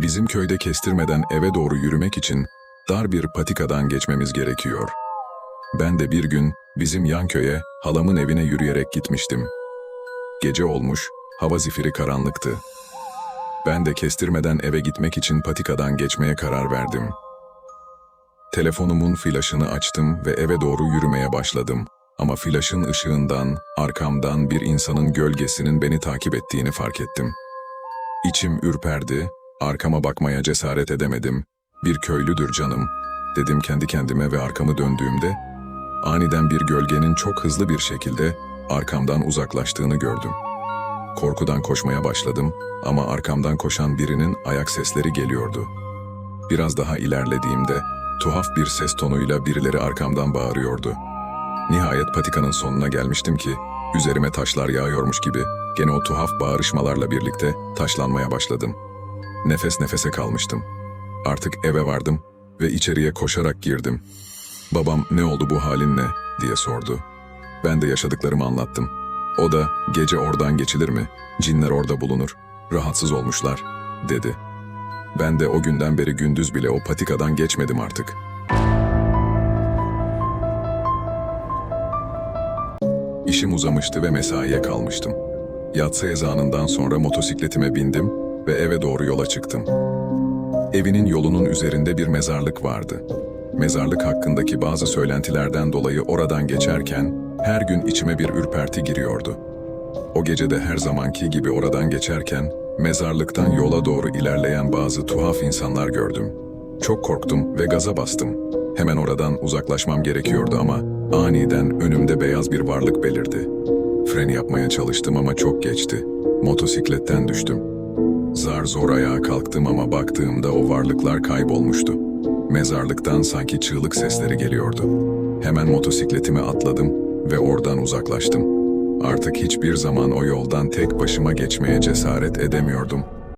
Bizim köyde kestirmeden eve doğru yürümek için dar bir patikadan geçmemiz gerekiyor. Ben de bir gün bizim yan köye, halamın evine yürüyerek gitmiştim. Gece olmuş, hava zifiri karanlıktı. Ben de kestirmeden eve gitmek için patikadan geçmeye karar verdim. Telefonumun flaşını açtım ve eve doğru yürümeye başladım. Ama flaşın ışığından, arkamdan bir insanın gölgesinin beni takip ettiğini fark ettim. İçim ürperdi, arkama bakmaya cesaret edemedim. Bir köylüdür canım, dedim kendi kendime ve arkamı döndüğümde, aniden bir gölgenin çok hızlı bir şekilde arkamdan uzaklaştığını gördüm. Korkudan koşmaya başladım ama arkamdan koşan birinin ayak sesleri geliyordu. Biraz daha ilerlediğimde tuhaf bir ses tonuyla birileri arkamdan bağırıyordu. Nihayet patikanın sonuna gelmiştim ki üzerime taşlar yağıyormuş gibi gene o tuhaf bağırışmalarla birlikte taşlanmaya başladım. Nefes nefese kalmıştım. Artık eve vardım ve içeriye koşarak girdim. Babam ne oldu bu halin ne diye sordu. Ben de yaşadıklarımı anlattım. O da gece oradan geçilir mi? Cinler orada bulunur. Rahatsız olmuşlar dedi. Ben de o günden beri gündüz bile o patikadan geçmedim artık. İşim uzamıştı ve mesaiye kalmıştım. Yatsı ezanından sonra motosikletime bindim ve eve doğru yola çıktım. Evinin yolunun üzerinde bir mezarlık vardı. Mezarlık hakkındaki bazı söylentilerden dolayı oradan geçerken her gün içime bir ürperti giriyordu. O gece de her zamanki gibi oradan geçerken mezarlıktan yola doğru ilerleyen bazı tuhaf insanlar gördüm. Çok korktum ve gaza bastım. Hemen oradan uzaklaşmam gerekiyordu ama aniden önümde beyaz bir varlık belirdi. Fren yapmaya çalıştım ama çok geçti. Motosikletten düştüm. Zar zor ayağa kalktım ama baktığımda o varlıklar kaybolmuştu. Mezarlıktan sanki çığlık sesleri geliyordu. Hemen motosikletime atladım ve oradan uzaklaştım. Artık hiçbir zaman o yoldan tek başıma geçmeye cesaret edemiyordum.